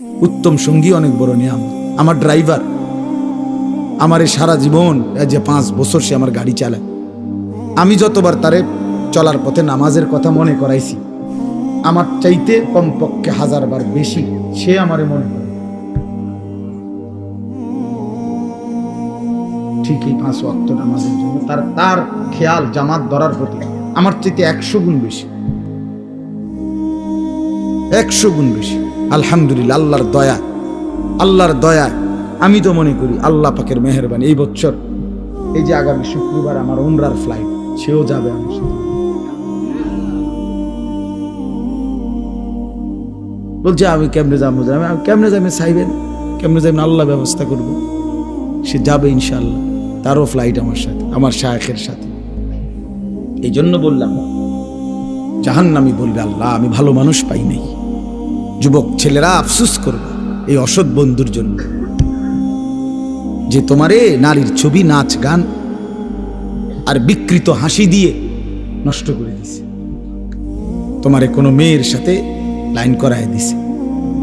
উত্তম সঙ্গী অনেক বড় নিয়াম। আমার ড্রাইভার, আমার এই সারা জীবন যে পাঁচ বছর সে আমার গাড়ি চালায়। আমি যতবার তারে চলার পথে নামাজের কথা মনে করাইছি, আমার চাইতে কমপক্ষে হাজার বার বেশি সে আমারে মনে করে। ঠিক এই পাঁচ ওয়াক্ত নামাজের জন্য তার তার খেয়াল জামাত ধরার প্রতি আমার চাইতে একশো গুণ বেশি। একশো গুণ বেশি। আলহামদুলিল্লাহ, আল্লাহর দয়া আল্লাহর দয়া। আমি তো মনে করি আল্লাহ পাকের মেহরবানি। এই বছর এই যে আগামী শুক্রবার আমার উমরার ফ্লাইট সেও যাবে আমার সাথে। বলছে, আমি কেমনে যাব? আমি কেমনে যাবে? চাইবেন, কেমনে যাবেন আল্লাহ ব্যবস্থা করব। সে যাবে ইনশাল্লাহ তারও ফ্লাইট আমার সাথে, আমার শায়েখের সাথে। এই জন্য বললাম, জাহান্নামি বলবে, আল্লাহ, আমি ভালো মানুষ পাই নাই। যুবক ছেলেরা আফসুস করবে এই অসৎ বন্ধুর জন্য। যে তোমারে নারীর ছবি, নাচ, গান আর বিকৃত হাসি দিয়ে নষ্ট করে দিছে। তোমারে কোনো মেয়ের সাথে লাইন করায় দিছে।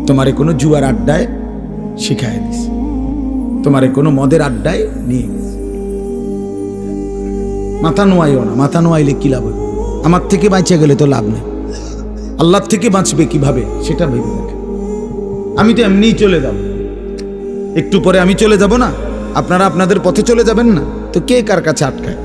তোমারে কোনো জুয়ার আড্ডায় শিখায় দিছে। তোমারে কোনো মদের আড্ডায় নিয়ে গেছে। মাথা নোয়াইও না, মাথা নোয়াইলে কি লাভ হবে? আমার থেকে বাঁচে গেলে তো লাভ নেই। আল্লাহর থেকে বাঁচবে কীভাবে, সেটা ভেবে দেখে আমি তো এমনিই চলে যাব। একটু পরে আমি চলে যাব না? আপনারা আপনাদের পথে চলে যাবেন না? তো কে কার কাছে আটকায়?